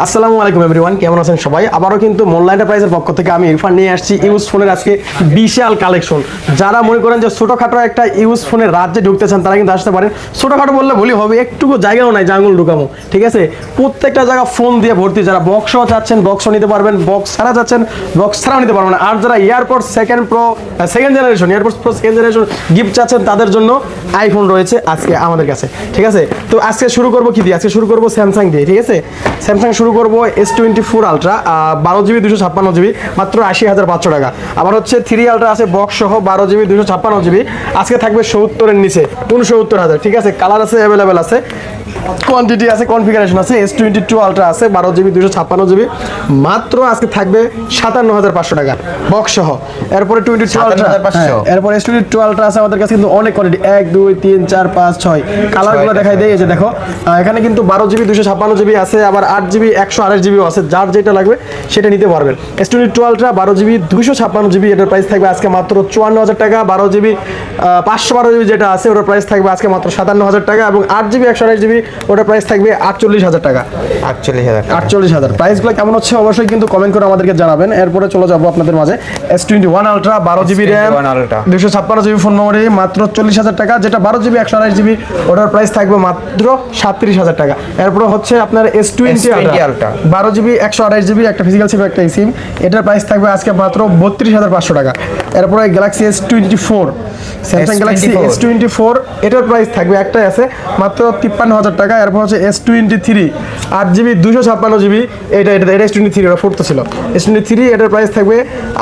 আসসালামু আলাইকুম এভরিওয়ান কেমন আছেন সবাই? আবারও কিন্তু মোল্লা এন্টারপ্রাইজের পক্ষ থেকে আমি ইরফান নিয়ে আসছি ইউজ ফোনের আজকে বিশাল কালেকশন। যারা মনে করেন যে ছোটোখাটো একটা ইউজ ফোনের রাজ্যে ঢুকতে চান, তারা কিন্তু আসতে পারেন। ছোটোখাটো বললে বলি হবে, একটুকু জায়গাও নাই জাঙ্গল ঢুকামো ঠিক আছে? প্রত্যেকটা জায়গা ফোন দিয়ে ভর্তি, যারা বক্সও চাচ্ছেন বক্সও নিতে পারবেন বক্স ছাড়া যাচ্ছেন বক্স ছাড়াও নিতে পারবেন আর যারা AirPods second pro second generation AirPods pro second generation gift চাচ্ছেন, তাদের জন্য আইফোন রয়েছে আজকে আমাদের কাছে, ঠিক আছে? তো আজকে শুরু করব কি দিয়ে? আজকে শুরু করব স্যামসাং দিয়ে, ঠিক আছে? স্যামসাং শুরু করব এস টোয়েন্টি ফোর আলট্রা বারো জিবি দুশো ছাপ্পান্ন জিবি, মাত্র আশি হাজার পাঁচশো টাকা। আবার হচ্ছে থ্রি আলট্রা আছে বক্স সহ বারো জিবি দুশো ছাপ্পান্ন জিবি। আজকে থাকবে সত্তরের নিচে, উনসত্তর হাজার, ঠিক আছে? কালার আছে অ্যাভেলেবেল আছে। কোয়ান্টিটি আছে কনফিগারেশন আছে এস টোয়েন্টি টু আলট্রা আছে বারো জিবি দুশো ছাপ্পান্ন জিবি মাত্র আজকে থাকবে সাতান্ন হাজার পাঁচশো টাকা বক্স সহ এরপরে টোয়েন্টি টু আলট্রা 57,500 এরপর এস টোয়েন্টি টু আলট্রা আছে আমাদের কাছে কিন্তু অনেক কোয়ালিটি এক দুই তিন চার পাঁচ ছয়। কালারগুলো দেখাই দেয় এই যে দেখো। এখানে কিন্তু বারো জিবি দুশো ছাপ্পান্ন জিবি আছে আবার আট জিবি একশো আঠাশ জিবিও আছে। যার যেটা লাগবে সেটা নিতে পারবেন। এস টোয়েন্টি টু আলট্রা বারো জিবি দুশো ছাপ্পান্ন জিবি এটার প্রাইস থাকবে আজকে মাত্র চুয়ান্ন হাজার টাকা। বারো জিবি পাঁচশো বারো জিবি যেটা আছে ওটার প্রাইস থাকবে আজকে মাত্র সাতান্ন হাজার টাকা এবং আট জিবি একশো আঠাশ জিবি ওটার প্রাইস থাকবে আটচল্লিশ হাজার টাকা। আটচল্লিশ হাজার আটচল্লিশ হাজার। প্রাইসগুলো কেমন হচ্ছে? অবশ্যই কিন্তু কমেন্ট করে আমাদেরকে জানাবেন। এরপরে চলে যাব আপনাদের মাঝে। এস টোয়েন্টি ওয়ান আলট্রা বারো জিবি র্যাম দুশো ছাপ্পান্ন জিবি ফোন মেমোরি মাত্র চল্লিশ হাজার টাকা যেটা বারো জিবি একশো আঠাশ জিবি ওটার প্রাইস থাকবে মাত্র সাতত্রিশ হাজার টাকা। এরপর হচ্ছে আপনার এস টোয়েন্টি আলট্রা বারো জিবি একশো আঠাশ জিবি একটা ফিজিক্যাল সিম একটা সিম এটার প্রাইস থাকবে আজকে মাত্র বত্রিশ হাজার পাঁচশো টাকা। এরপরে Galaxy S twenty four Samsung Galaxy S twenty four এটার প্রাইস থাকবে একটাই আছে মাত্র তিপ্পান্ন হাজার হাজার টাকা এরপর হচ্ছে এস টোয়েন্টি থ্রি আট জিবি দুশো ছাপ্পান্ন জিবি এটা এটা এটা এস টোয়েন্টি থ্রি ওটা ফোরটা ছিল। এস টোয়েন্টি থ্রি এটার প্রাইস থাকবে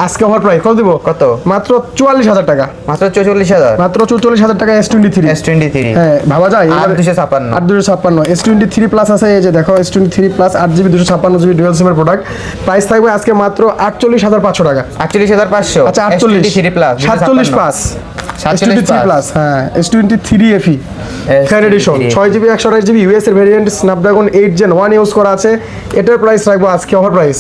আজকে হওয়ার প্রাইস কত দিব? কত? মাত্র চুয়াল্লিশ হাজার টাকা। মাত্র চৌচল্লিশ হাজার? মাত্র চৌচল্লিশ হাজার টাকা S twenty three S twenty three হ্যাঁ ভাবা যায় আট দুশো ছাপ্পান্ন। আট দুশো ছাপ্পান্ন। এস টোয়েন্টি থ্রি প্লাস আছে এই যে দেখো এস টোয়েন্টি থ্রি প্লাস আট জিবি দুশো ছাপ্পান্ন জিবি ডুয়েল সিমের প্রোডাক্ট প্রাইস থাকবে আজকে মাত্র আটচল্লিশ হাজার পাঁচশো টাকা। আটচল্লিশ হাজার পাঁচশো। আচ্ছা আটচল্লিশ। থ্রি প্লাস সাতচল্লিশ পাঁচ S23 প্লাস হ্যাঁ S23 FE fan edition 6 GB 128 GB US এর variant Snapdragon eight gen one use করা আছে। এটার প্রাইস রাখব আজকে অফার প্রাইস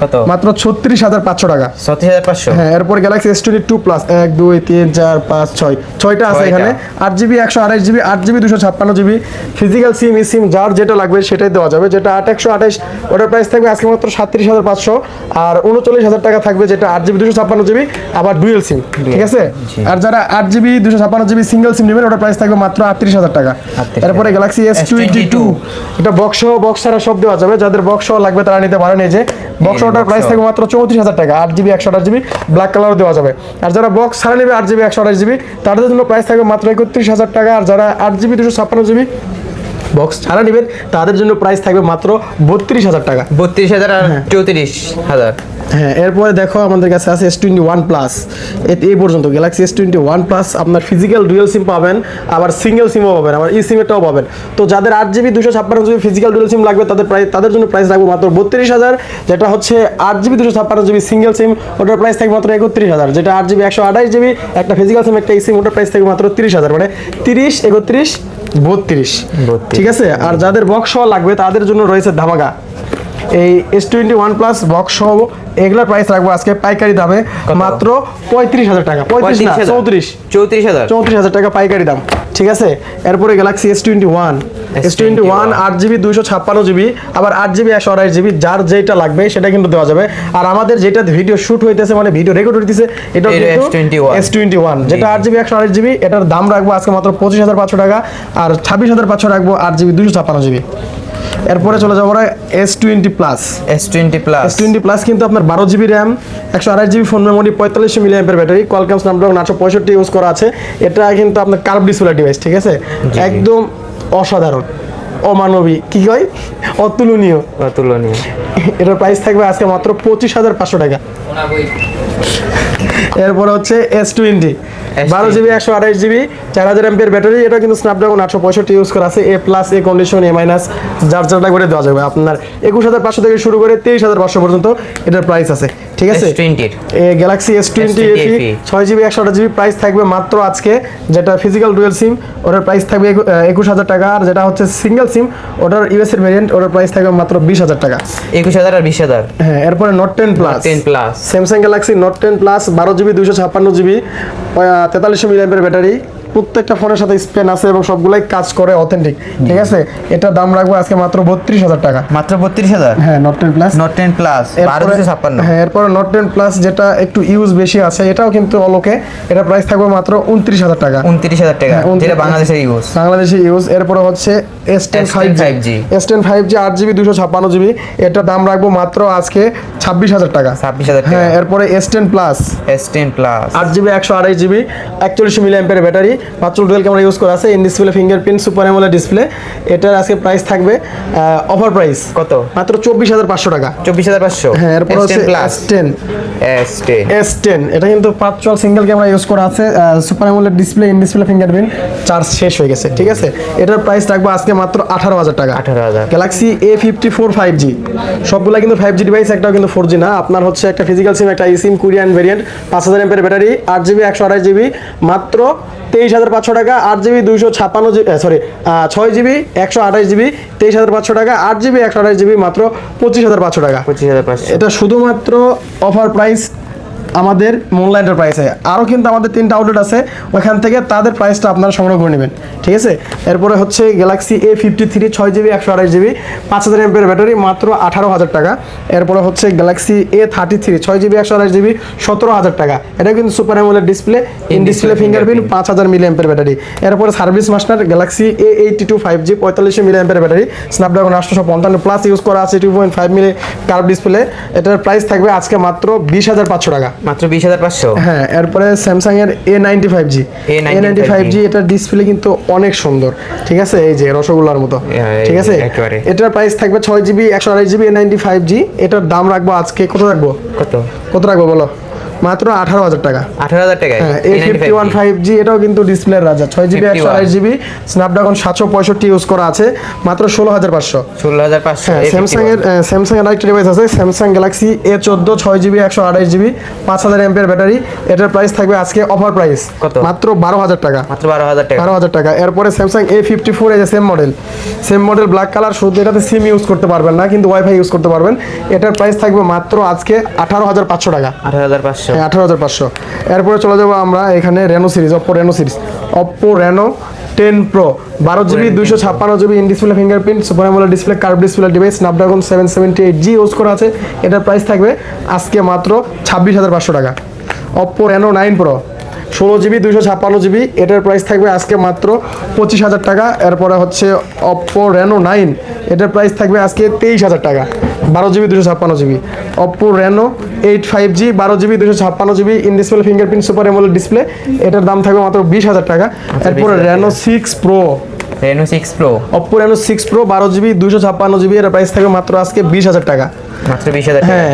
কত? মাত্র ছত্রিশ হাজার পাঁচশো টাকা। ছত্রিশ হাজার পাঁচশো? হ্যাঁ এরপর Galaxy S twenty two plus এক দুই তিন চার পাঁচ ছয়। ছয়টা আছে এখানে। আট জিবি একশো আঠাশ জিবি আট জিবি দুশো ছাপ্পান্ন জিবি ফিজিক্যাল সিম ই সিম যার যেটা লাগবে সেটাই দেওয়া যাবে। যেটা আট একশো আঠাশ ওটার প্রাইস থাকবে আজকে মাত্র সাতত্রিশ হাজার পাঁচশো। আর উনচল্লিশ হাজার টাকা থাকবে যেটা আট জিবি দুশো ছাপ্পান্ন জিবি আবার ডুয়েল সিম ঠিক আছে। আর যারা আট জিবি দুশো ছাপ্পান্ন জিবি সিঙ্গেল সিম নেবেন ওটার প্রাইস থাকবে মাত্র আটত্রিশ হাজার টাকা। এরপরে গ্যালাক্সি এস টোয়েন্টি টু এটা বক্স সহ বক্স ছাড়া সব দেওয়া যাবে। যাদের বক্স সহ লাগবে তারা নিতে পারেন এই যে বক্স অর্ডার প্রাইস থাকে থাকবে মাত্র চৌত্রিশ হাজার টাকা আট জিবি একশো আঠাশ জিবি ব্ল্যাক কালারও দেওয়া যাবে। আর যারা বক্স ছাড়া নেবে আট জিবি একশো আঠাশ জিবি তাদের জন্য প্রাইস থাকবে মাত্র একত্রিশ হাজার টাকা। আর যারা আট জিবি দুশো ছাপ্পান্ন জিবি বক্স ছাড়া নেবেন তাদের জন্য প্রাইস থাকবে মাত্র বত্রিশ হাজার টাকা। বত্রিশ হাজার আর চৌত্রিশ হাজার। হ্যাঁ এরপরে দেখো আমাদের কাছে আছে এস টোয়েন্টি ওয়ান প্লাস এই পর্যন্ত Galaxy S twenty one plus আপনার ফিজিক্যাল ডুয়েল সিম পাবেন আবার সিঙ্গেল সিমও পাবেন আবার ই সিমেরটাও পাবেন। তো যাদের আট জিবি দুশো ছাপ্পান্ন জিবি ফিজিক্যাল ডুয়েল সিম লাগবে তাদের প্রাইস তাদের জন্য প্রাইস রাখব মাত্র বত্রিশ হাজার যেটা হচ্ছে আট জিবি দুশো ছাপ্পান্ন জিবি সিঙ্গেল সিম ওটার প্রাইস থাকবে মাত্র একত্রিশ হাজার। যেটা আট জিবি একশো আঠাশ জিবি একটা ফিজিক্যাল সিম একটা ই সিম ওটার প্রাইস থাকবে মাত্র তিরিশ হাজার মানে তিরিশ একত্রিশ বত্রিশ। 32 ঠিক আছে? আর যাদের বক্স সহ লাগবে তাদের জন্য রয়েছে ধামাকা। এই S twenty one plus box সহ এগুলোর প্রাইস রাখব আজকে পাইকারি দামে মাত্র পঁয়ত্রিশ হাজার টাকা। পঁয়ত্রিশ চৌত্রিশ। চৌত্রিশ হাজার। চৌত্রিশ হাজার টাকা পাইকারি দাম। ঠিক আছে? এরপরে Galaxy S twenty one S twenty one আট জিবি দুইশো ছাপ্পান্ন জিবি আবার আট জিবি একশো আড়াই জিবি যার যেটা লাগবে সেটা কিন্তু দেওয়া যাবে। আর আমাদের যেটা ভিডিও শ্যুট হইতেছে মানে ভিডিও রেকর্ড হইতেছে এটা এটা S21 এস টোয়েন্টি ওয়ান যেটা আট জিবি একশো আড়াই জিবি এটার দাম রাখব আজকে মাত্র পঁচিশ হাজার পাঁচশো টাকা আর ছাব্বিশ হাজার পাঁচশো রাখব আট জিবি দুইশো ছাপ্পান্ন জিবি এরপরে চলে যাব S twenty plus S twenty plus S twenty plus কিন্তু আপনার বারো জিবি র্যাম একশো আড়াই জিবি ফোন মেমোরি পঁয়তাল্লিশ মিলি অ্যাম্পের ব্যাটারি কলকাম স্ন্যাপড্রাগন আটশো পঁয়ষট্টি ইউজ করা আছে। এটা কিন্তু আপনার কার্ভ ডিসপ্লে ডিভাইস ঠিক আছে? একদম অসাধারণ। অমানবী কি কয়? অতুলনীয়। তুলনীয় এটার প্রাইস থাকবে আজকে মাত্র পঁচিশ হাজার পাঁচশো টাকা। এরপর হচ্ছে এস টোয়েন্টি বারো জিবি একশো আঠাশ জিবি চার হাজার এমপের ব্যাটারি। এটা কিন্তু স্ন্যাপড্রাগন আটশো পঁয়ষট্টি ইউজ করা আছে। A plus A condition A minus যার যারটা করে দেওয়া যাবে। আপনার একুশ হাজার পাঁচশো থেকে শুরু করে তেইশ হাজার পাঁচশো পর্যন্ত এটার প্রাইস আছে। ঠিক আছে? S20 Galaxy S twenty S20 এফি ছয় জিবি একশো আঠাশ জিবি প্রাইস থাকবে মাত্র আজকে যেটা ফিজিক্যাল ডুয়েল সিম ওটার প্রাইস থাকবে একু- একুশ হাজার টাকা আর যেটা হচ্ছে সিঙ্গেল সিম ওটার ইউএস এর ভেরিয়েন্ট ওটার প্রাইস থাকবে মাত্র বিশ হাজার টাকা। একুশ হাজার আর বিশ হাজার। হ্যাঁ এরপরে note ten plus ten plus Samsung Galaxy note ten plus বারো জিবি দুশো ছাপ্পান্ন জিবি তেতাল্লিশশো মিলিয়ামের ব্যাটারি প্রত্যেকটা ফোনের সাথে স্পেন আছে এবং সবগুলাই কাজ করে অথেন্টিক ঠিক আছে? এটা দাম রাখব আজকে মাত্র বত্রিশ হাজার টাকা। মাত্র বত্রিশ হাজার? হ্যাঁ note ten plus note ten plus ছাপ্পান্ন। হ্যাঁ এরপরে নট টেন প্লাস যেটা একটু ইউজ বেশি আছে এটাও কিন্তু অলোকে। এটা প্রাইস থাকবে মাত্র উনত্রিশ হাজার টাকা। উনত্রিশ হাজার টাকা হ্যাঁ, 29 যেটা বাংলাদেশের ইউজ বাংলাদেশে ইউজ এরপরে হচ্ছে S ten five S10 G S ten five G আট জিবি দুশো ছাপ্পান্ন জিবি এটার দাম রাখব মাত্র আজকে ছাব্বিশ হাজার টাকা। ছাব্বিশ হাজার হ্যাঁ এরপরে S ten plus S ten plus আট জিবি একশো আড়াই জিবি একচল্লিশ মিলি অ্যাম্পের ব্যাটারি মাত্র ডুয়েল ক্যামেরা ইউজ করা আছে in display fingerprint super AMOLED display এটার আজকে প্রাইস থাকবে অফার প্রাইস কত? মাত্র চব্বিশ হাজার পাঁচশো টাকা। চব্বিশ হাজার পাঁচশো? হ্যাঁ এরপর হচ্ছে ten S ten S ten এটা কিন্তু পাঁচ চল সিঙ্গেল ক্যামেরা ইউজ করা আছে super AMOLED display in display fingerprint charge শেষ হয়ে গেছে ঠিক আছে? এটার প্রাইস রাখব আজকে মাত্র আঠারো হাজার টাকা। 18,000 Galaxy A fifty four five G সবগুলো কিন্তু ফাইভ জি ডিভাইস একটাও কিন্তু ফোর জি না আপনার হচ্ছে একটা ফিজিক্যাল সিম একটা সিম কুরিয়ান ভেরিয়েন্ট পাঁচ হাজার এমপের ব্যাটারি আট জিবি একশো আঠাশ জিবি মাত্র তেইশ হাজার পাঁচশো টাকা আট জিবি দুইশো ছাপ্পান্ন সরি ছয় জিবি একশো আঠাশ জিবি তেইশ হাজার পাঁচশো টাকা আট জিবি একশো আঠাশ জিবি মাত্র পঁচিশ হাজার পাঁচশো টাকা। পঁচিশ হাজার পাঁচশো। এটা শুধুমাত্র অফার প্রাইস আমাদের মোনলাইনের প্রাইসে আরও কিন্তু আমাদের তিনটা আউটলেট আছে ওখান থেকে তাদের প্রাইসটা আপনারা সংগ্রহ করে নেবেন ঠিক আছে? এরপরে হচ্ছে গ্যালাক্সি এ ফিফটি থ্রি ছয় জিবি একশো আঠাশ জিবি পাঁচ হাজার এমপের ব্যাটারি মাত্র আঠারো হাজার টাকা। এরপরে হচ্ছে গ্যালাক্সি এ থার্টি থ্রি ছয় জিবি একশো আঠাশ জিবি সতেরো হাজার টাকা। এটা কিন্তু super AMOLED display in display fingerprint পাঁচ হাজার মিলি এমপের ব্যাটারি এরপরে service master Galaxy A eighty two five G পঁয়তাল্লিশ মিলি এমপের ব্যাটারি স্ন্যাপড্রাগন আটশোশো পঞ্চান্ন প্লাস ইউজ করা আছে two point five milli curve display এটার প্রাইস থাকবে আজকে মাত্র বিশ হাজার পাঁচশো টাকা। মাত্র বিশ হাজার পাঁচশো? হ্যাঁ এরপরে স্যামসাং এর A ninety five G A ninety five G এটার ডিসপ্লে কিন্তু অনেক সুন্দর ঠিক আছে? এই যে রসগোল্লার মতো হ্যাঁ, ঠিক আছে? এটার প্রাইস থাকবে ছয় জিবি একশো আড়াই GB A ninety five G এটার দাম রাখব আজকে কত রাখব? কত? কত রাখব বলো? মাত্র আঠারো হাজার টাকা। আঠারো হাজার A fifty one five G এটাও কিন্তু ডিসপ্লের রাজা। ছয় জিবি একশো আড়াই জিবি স্ন্যাপড্রাগন সাতশো পঁয়ষট্টি ইউজ করা আছে মাত্র ষোলো হাজার পাঁচশো। ষোলো হাজার পাঁচশো স্যামসাং এর স্যামসাং এর আরেকটা ডিভাইস আছে স্যামসাং গ্যালাক্সি এ চোদ্দ ছয় জিবি একশো আঠাশ জিবি পাঁচ হাজার এমপের ব্যাটারি এটার প্রাইস থাকবে আজকে অফার প্রাইস মাত্র বারো হাজার টাকা। মাত্র বারো হাজার টাকা। বারো হাজার টাকা। এরপরে স্যামসাং এ ফিফটি ফোর এই যে same model same model black colour শুধু এটাতে সিম ইউজ করতে পারবেন না কিন্তু ওয়াইফাই ইউজ করতে পারবেন। এটার প্রাইস থাকবে মাত্র আজকে আঠারো হাজার পাঁচশো টাকা। আঠারো হাজার পাঁচশো। হ্যাঁ আঠারো হাজার পাঁচশো। এরপরে চলে যাব আমরা এখানে Reno series Oppo Reno series Oppo Reno ten pro বারো জিবি দুইশো ছাপ্পান্ন GB in display fingerprint super AMOLED display curve display device Snapdragon seven seventy eight G use করা আছে। এটার প্রাইস থাকবে আজকে মাত্র ছাব্বিশ হাজার পাঁচশো টাকা। অপ্পো রেনো নাইন প্রো ষোলো জিবি দুইশো ছাপ্পান্ন জিবি এটার প্রাইস থাকবে আজকে মাত্র পঁচিশ হাজার টাকা। এরপরে হচ্ছে অপ্পো রেনো নাইন এটার প্রাইস থাকবে আজকে তেইশ হাজার টাকা। বারো জিবি দুশো ছাপ্পান্ন GB. Oppo Reno eight five G বারো জিবি দুশো ছাপ্পান্ন GB in display fingerprint super AMOLED display এটার দাম থাকবে মাত্র বিশ হাজার টাকা। এরপরে 20,000 Reno six pro Reno six pro Oppo Reno six pro বারো জিবি দুশো ছাপ্পান্ন জিবি এর প্রাইস থাকবে মাত্র আজকে বিশ হাজার টাকা। মাত্র বিশ হাজার হ্যাঁ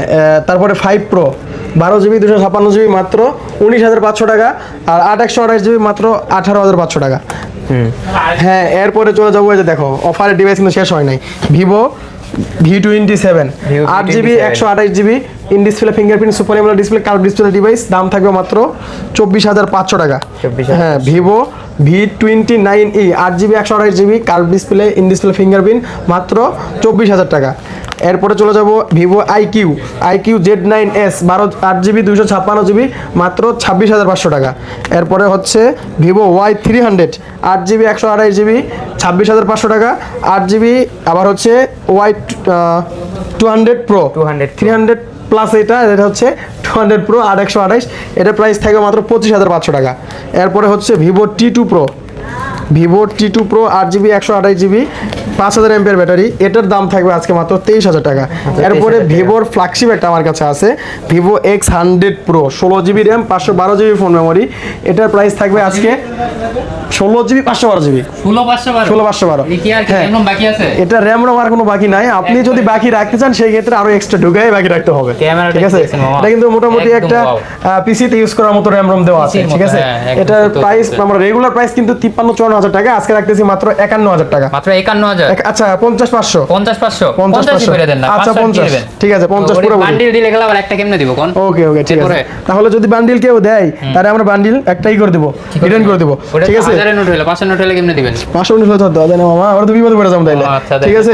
তারপরে ফাইভ প্রো বারো জিবি দুশো ছাপ্পান্ন জিবি মাত্র উনিশ হাজার পাঁচশো টাকা আর আট একশো আঠাশ জিবি মাত্র আঠারো হাজার পাঁচশো টাকা। হ্যাঁ এরপরে চলে যাব যে দেখো অফারের ডিভাইস কিন্তু শেষ হয় নাই। Vivo V twenty seven. আট জিবি একশো আঠাশ GB in display fingerprint super AMOLED display curve display device দাম থাকবে মাত্র চব্বিশ হাজার পাঁচশো টাকা। হ্যাঁ Vivo V twenty nine E আট জিবি একশো আঠাশ GB curve display in display fingerprint মাত্র চব্বিশ হাজার টাকা। এরপরে চলে যাব Vivo I Q. I Q Z nine S বারো আট জিবি দুশো ছাপ্পান্ন জিবি মাত্র ছাব্বিশ হাজার পাঁচশো টাকা। এরপরে হচ্ছে ভিভো ওয়াই থ্রি হান্ড্রেড আট জিবি একশো আড়াই জিবি ছাব্বিশ হাজার পাঁচশো টাকা। আট জিবি আবার হচ্ছে Y two hundred pro. 200 three hundred plus এটা এটা হচ্ছে টু হান্ড্রেড প্রো আট একশো আঠাইশ এটার প্রাইস থাকবে মাত্র পঁচিশ হাজার পাঁচশো টাকা। এরপরে হচ্ছে Vivo T two pro Vivo T two pro আট জিবি একশো আঠাশ জিবি পাঁচ হাজার এমপের ব্যাটারি। এটার দাম থাকবে আজকে মাত্র তেইশ হাজার টাকা। এরপরে ভিভোর ফ্ল্যাগশিপ একটা আমার কাছে আছে ভিভো এক্স হান্ড্রেড প্রো ষোলো জিবি র্যাম পাঁচশো বারো জিবি ফোন মেমোরি এটার প্রাইস থাকবে আজকে ষোলো জিবি পাঁচশো বারো জিবি ষোলো পাঁচশো বারো? হ্যাঁ। এটা র্যাম রোম আর কোনো বাকি নাই। আপনি যদি বাকি রাখতে চান সেই ক্ষেত্রে আরও এক্সট্রা ঢুকাই বাকি রাখতে হবে। ঠিক আছে? এটা কিন্তু মোটামুটি একটা পিসিতে ইউজ করার মতো র্যাম রোম দেওয়া আছে। ঠিক আছে? হ্যাঁ, এটার প্রাইস। আমরা রেগুলার প্রাইস কিন্তু তিপ্পান্ন চুয়ান্ন হাজার টাকা আজকে রাখতেছি মাত্র একান্ন হাজার টাকা। মাত্র একান্ন হাজার? আচ্ছা পঞ্চাশ পাঁচশো। পঞ্চাশ পাঁচশো? পঞ্চাশ পাঁচশো। আচ্ছা পঞ্চাশ। ঠিক আছে পঞ্চাশ পুরো বান্ডিল দিলে গেলে আবার একটা কেমনে দিব কোন? ওকে ওকে ঠিক আছে। তাহলে যদি বান্ডিল কেউ দেয় তাহলে আমরা বান্ডিল একটাই করে দেবো রিটার্ন করে দেবো ঠিক আছে? হাজারের নোট হলে পাঁচশো নোট হলে কেমনে দিবেন? পাঁচশো উনিশ হতে দেয় না মামা আমরা তো বিপদে পড়ে যাব তাইলে। আচ্ছা, ঠিক আছে?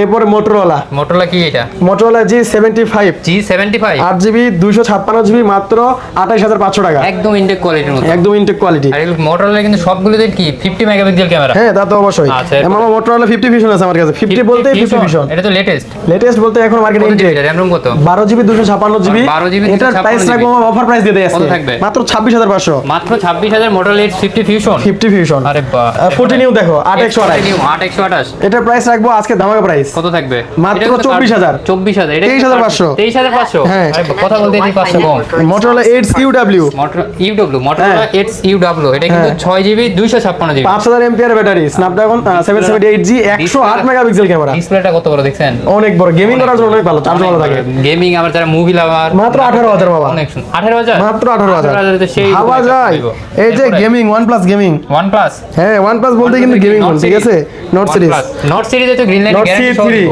এরপরে? মোটরওয়ালা মোটরলা কি এটা? Motorola G seventy five G seventy five আট জিবি দুইশো ছাপ্পান্ন জিবি মাত্র আঠাইশ হাজার পাঁচশো টাকা। একদম ইনটেক কোয়ালিটির মতো। একদম ইনটেক কোয়ালিটি মোটরলা কিন্তু সবগুলোতে কি ফিফটি মেগাপিক্সেল ক্যামেরা হ্যাঁ তা তো অবশ্যই। আচ্ছা, এরপরে? মামা ভিশন আছে আমার কাছে। ফিফটি বলতে ফিফটি ভিশন এটা তো লেটেস্ট লেটেস্ট বলতে এখন মার্কেটে ইনটেক র্যাম রুম কত? বারো জিবি দুশো ছাপ্পান্ন জিবি 12 GB এটার প্রাইস রাখব অফার প্রাইস দিয়ে দেয় কত মাত্র ছাব্বিশ হাজার পাঁচশো। মাত্র ছাব্বিশ হাজার মোটর লেট ফিফটি ভিশন আরে বাহ। ফুটি নিউ দেখো আট একশো আড়াই আট একশো আঠাশ। এটার প্রাইস রাখব আজকে ধামাকা প্রাইস কত থাকবে? মাত্র এটা কিন্তু 24,000 চব্বিশ হাজার। 23,500 পাঁচশো। হ্যাঁ। কথা বলতে এটি কম। ইউডব্লিউ। ইউডব্লিউ কিন্তু হ্যাঁ। ছয় জিবি দুইশো ছাপ্পান্ন জিবি পাঁচ হাজার MPR battery Snapdragon seven seventy eight G একশো আট মেগাপিক্সেল ক্যামেরা। ডিসপ্লেটা কত বড় দেখছেন? অনেক বড় গেমিং করার জন্য অনেক ভালো চার্জ ভালো থাকে। গেমিং আবার যারা মুভি লাভার মাত্র 18,000 বাবা। অনেক সুন্দর আঠারো হাজার? মাত্র আঠারো হাজার। সেই ভাবা যায়। এই যে gaming OnePlus gaming OnePlus হ্যাঁ ওয়ান প্লাস বলতে কিন্তু গেমিং ঠিক আছে? নোট সিরিজ নোট সিরিজে তো গ্রিন লাইট গ্যারান্টি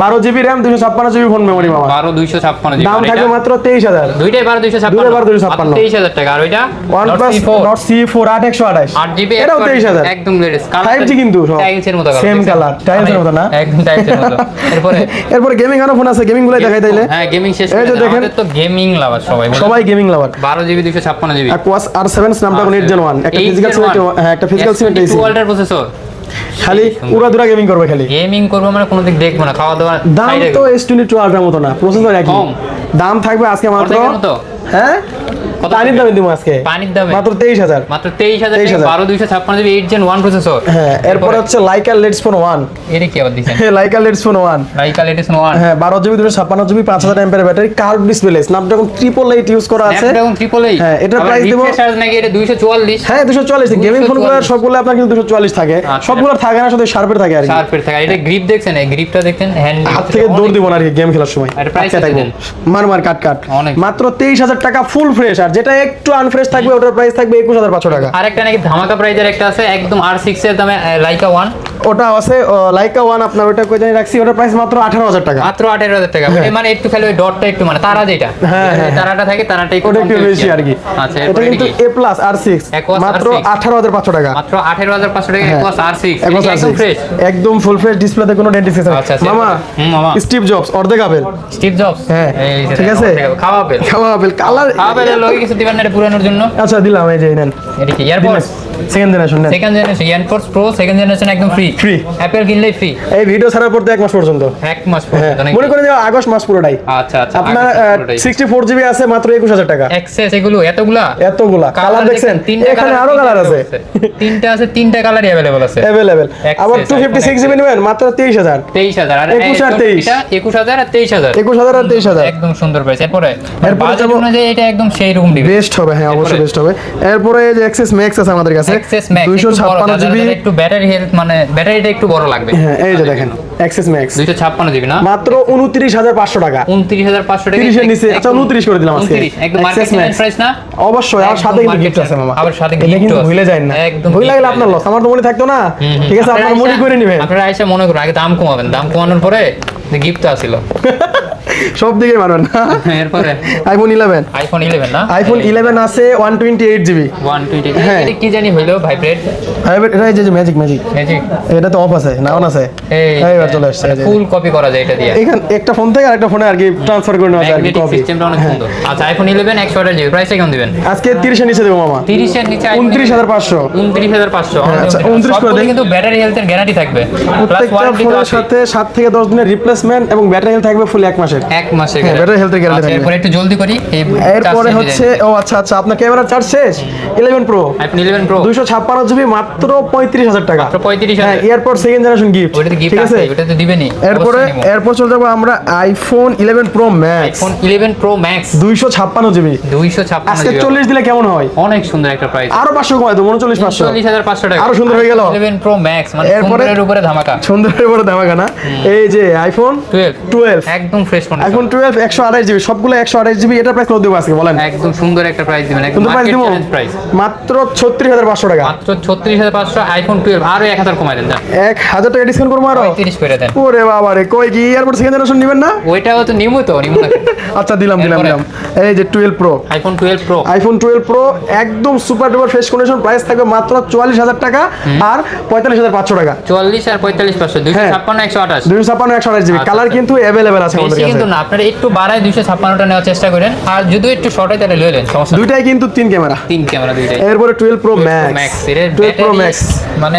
বারো জিবি র্যাম দুশো ছাপ্পান্ন জিবি ফোন মেমোরি মামা বারো দুইশো ছাপ্পান্ন দাম থাকবে মাত্র তেইশ হাজার। দুইটাই বারো দুইশো ছাপ্পান্ন। দুইটাই 12,256 তেইশ হাজার টাকা আর ওইটা? OnePlus Nord C four আট একশো আঠাশ। আট জিবি এটাও তেইশ হাজার। একদম লেটেস্ট ফাইভ জি কিন্তু টাইলসের মতো সেম কালার টাইলসের মতো না? একদম টাইলসের মতো। এরপরে? এরপরে গেমিং আরও ফোন আছে গেমিং গুলাই দেখাই তাইলে। হ্যাঁ গেমিং শেষ এই যে দেখেন। তো গেমিং লাভার সবাই সবাই গেমিং লাভার বারো জিবি দুইশো ছাপ্পান্ন GB. Aquos R seven Snapdragon eight gen one একটা ফিজিক্যাল সিমেন্ট হ্যাঁ একটা ফিজিক্যাল এসি ওয়াল্টার প্রসেসর খালি উড়াদুরা গেমিং করবে খালি। গেমিং করব মানে কোনো দিক দেখব না খাওয়া দাওয়া দাম তো এস টোয়েন্টি টু মতো না প্রসেসর একই। দাম থাকবে আজকে মাত্র হ্যাঁ? পানির? দামে দিব আজকে? পানির দামে? মাত্র তেইশ হাজার। মাত্র 23,000 বারো দুইশো ছাপ্পান্ন GB eight gen one processor হ্যাঁ এরপর হচ্ছে লাইকা লেটস ফোন ওয়ান এটা কি আবার দিচ্ছেন হ্যাঁ Leica Leitz phone one Leica latest one হ্যাঁ বারো জিবি দুশো ছাপ্পান্ন জিবি পাঁচ হাজার ampere battery curve display Snapdragon triple eight use করা আছে। স্ন্যাপড্রাগন ট্রিপল এইট হ্যাঁ, এটার দেবো- চার্জ নাকি এটা দুইশো চুয়াল্লিশ? হ্যাঁ দুশো চল্লিশ গেমিং 244 ফোনগুলো সবগুলো আপনার কিন্তু দুশো চল্লিশ থাকে। আচ্ছা। সবগুলো থাকে না শুধু শার্পের থাকে আর কি। শার্পের থাকে। এটা গ্রিপ দেখছেন? এই গ্রিপটা হ্যান্ড হাত থেকে দৌড় দিব না আর কি গেম খেলার সময়। মার মার কাট কাট। মাত্র তেইশ হাজার টাকা ফুল ফ্রেশ আর যেটা একটু আনফ্রেশ থাকবে ওটার প্রাইস থাকবে একুশ হাজার পাঁচশো টাকা। আরেকটা নাকি ধামাকা প্রাইজের একটা আছে একদম আর সিক্স এর দামে লাইকা ওয়ান ওটা আছে লাইকা ওয়ান আপনার ওটা কই জানি রাখছি ওটার প্রাইস মাত্র আঠারো হাজার টাকা। মাত্র আঠেরো হাজার টাকা। হ্যাঁ। মানে একটু খালি ওই ডটটা একটু মানে তারা যেটা। হ্যাঁ, হ্যাঁ, তারাটা থাকে তারাটা একটু ওটা একটু বেশি আর কি। আচ্ছা এটা কিন্তু? এ প্লাস আর সিক্স মাত্র R6 আঠারো হাজার পাঁচশো টাকা। মাত্র আঠেরো হাজার পাঁচশো টাকা। একশো আর সিক্স একদম ফ্রেশ একদম ফুল ফ্রেশ ডিসপ্লেতে কোনো ডেন্টিস আচ্ছা, আচ্ছা, মামা মামা। স্টিভ জবস অর্ধেক আপেল। স্টিভ জবস হ্যাঁ, ঠিক আছে। খাওয়া পেল খাওয়া আপেল। কালার লগে কিছু দিবেন না এটা পুরানোর জন্য। আচ্ছা দিলাম এই যে নেন। এটা কি second generation second generation AirPods pro second generation একদম ফ্রি Free। অ্যাপেল কিনলেই ফ্রি এই ভিডিও ছাড়ার পর তো এক মাস পর্যন্ত। এক মাস হ্যাঁ। পর্যন্ত মনে করে আগস্ট মাস পুরোটাই। আচ্ছা আচ্ছা আপনার ফোর জিবি আছে মাত্র একুশ হাজার টাকা। এক্সেস এগুলো এতগুলা? এতগুলা। কালার দেখছেন? এখানে আরও কালার আছে। তিনটা আছে তিনটা কালারই অ্যাভেলেবল আছে। Access, আবার জিবি নেবেন মাত্র তেইশ হাজার। আর 21 আর 23 একুশ হাজার আর তেইশ হাজার। আর তেইশ হাজার। একদম সুন্দর প্রাইস এরপরে এরপরে এটা একদম সেই রকম বেস্ট হবে হ্যাঁ অবশ্যই বেস্ট হবে। এরপরে এই যে এক্সেস ম্যাক্স আছে আমাদের কাছে জিবি একটু ব্যাটারি হেলথ মানে ব্যাটারিটা একটু বড় লাগবে। হ্যাঁ এই যে দেখেন এক্সেস ম্যাক্স দুইশো ছাপ্পান্ন জিবি না? মাত্র উনত্রিশ হাজার পাঁচশো টাকা। উনত্রিশ হাজার পাঁচশো টাকা। 30 এর নিচে, আচ্ছা, 29 করে দিলাম আজকে। 29 একদম মার্কেট প্রাইস না? অবশ্যই আর সাথে কিন্তু গিফট আছে মামা। আবার সাথে এটা কিন্তু ভুলে না। একদম ভুলে আপনার লস আমার তো মনে থাকতো না। ঠিক আছে আপনার মনে করে নেবেন। আপনারা মনে করুন আগে দাম কমাবেন। দাম কমানোর পরে গিফট সব দিকে এরপরে? আইফোন ইলেভেন আইফোন ইলেভেন না? আইফোন ইলেভেন আছে one twenty eight GB one twenty হ্যাঁ। কি জানি হইল ভাইব্রেট এটা যে ম্যাজিক ম্যাজিক ম্যাজিক এটা তো অফ আছে নাও আছে। এই এইবার চলে আসছে ফুল কপি করা যায় এটা দিয়ে। এখান একটা ফোন থেকে আরেকটা ফোনে আর কি ট্রান্সফার করে নেওয়া যায় আর কি কপি সিস্টেমটা অনেক সুন্দর। আচ্ছা আইফোন ইলেভেন একশো আঠাশ জিবি প্রাইসটা কেমন দিবেন? আজকে তিরিশের নিচে দেবো মামা। তিরিশের নিচে উনত্রিশ হাজার পাঁচশো। উনত্রিশ হাজার পাঁচশো। আচ্ছা, 29 করে। কিন্তু ব্যাটারি হেলথের গ্যারান্টি থাকবে। প্রত্যেকটা ফোনের সাথে সাত থেকে দশ দিনের রিপ্লেসমেন্ট এবং ব্যাটারি হেলথ থাকবে ফুল এক মাসের। এক মাসে হ্যাঁ, battery health এর থাকবে। এরপরে একটু জলদি করি এরপরে হচ্ছে ও আচ্ছা আচ্ছা আপনার ক্যামেরার চার্জ শেষ? Eleven pro iPhone eleven pro দুইশো ছাপ্পান্ন জিবি মাত্র পঁয়ত্রিশ হাজার টাকা। মাত্র 35,000 হ্যাঁ এরপর সেকেন্ড জেনারেশন গিফট ওইটাতে গিফট আছে? ওটা তো দিবেনই এরপরে এরপর চলে যাব আমরা iPhone eleven pro max iPhone eleven pro max দুইশো ছাপ্পান্ন জিবি দুইশো ছাপ্পান্ন আজকে চল্লিশ দিলে কেমন হয়? অনেক সুন্দর একটা প্রাইস আরও পাঁচশো কমায় তো উনচল্লিশ পাঁচশো। চল্লিশ হাজার পাঁচশো টাকা। আরও সুন্দর হয়ে গেল। ইলেভেন প্রো ম্যাক্স মানে সুন্দরের উপরে ধামাকা। সুন্দরের বড় দামাকা না? এই যে আইফোন আইফোন টুয়েলভ টুয়েলভ একদম ফ্রেশ আইফোন টুয়েলভ একশো আঠাশ জিবি সবগুলো একশো আঠাশ জিবি এটা প্রাইস কত দেবো আজকে বলেন? একদম সুন্দর একটা প্রাইস দিবেন প্রাইস দিব প্রাইস মাত্র ছত্রিশ হাজার পাঁচশো টাকা। মাত্র ছত্রিশ হাজার পাঁচশো আইফোন টুয়েলভ আরও এক হাজার কমাই দেন এক হাজার টাকা ডিসকাউন্ট করব আরও? পঁয়ত্রিশ করে দেন। ওরে বাবা রে কই কি? এয়ারপোর্ট সেকেন্ড জেনারেশন নেবেন না? ওইটাও তো নিমু তো নিমু আচ্ছা দিলাম দিলাম দিলাম। এই যে twelve pro iPhone twelve pro iPhone twelve pro একদম super duper fresh condition price থাকবে মাত্র চুয়াল্লিশ হাজার টাকা আর পঁয়তাল্লিশ হাজার পাঁচশো টাকা। চুয়াল্লিশ আর পঁয়তাল্লিশ পাঁচশো দুইশো হ্যাঁ। ছাপ্পান্ন একশো আঠাশ। দুইশো ছাপ্পান্ন একশো আঠাশ কালার আচ্ছা। কিন্তু अवेलेबल আছে আমাদের কাছে। কিন্তু না আপনারা একটু বাড়ায় দুইশো ছাপ্পান্নটা নেওয়ার চেষ্টা করেন। আর যদি একটু শর্ট হয় তাহলে লইলেন সমস্যা দুইটাই কিন্তু তিন ক্যামেরা তিন ক্যামেরা দুইটাই। এরপরে টুয়েলভ প্রো ম্যাক্স ম্যাক্স এর টুয়েলভ প্রো ম্যাক্স মানে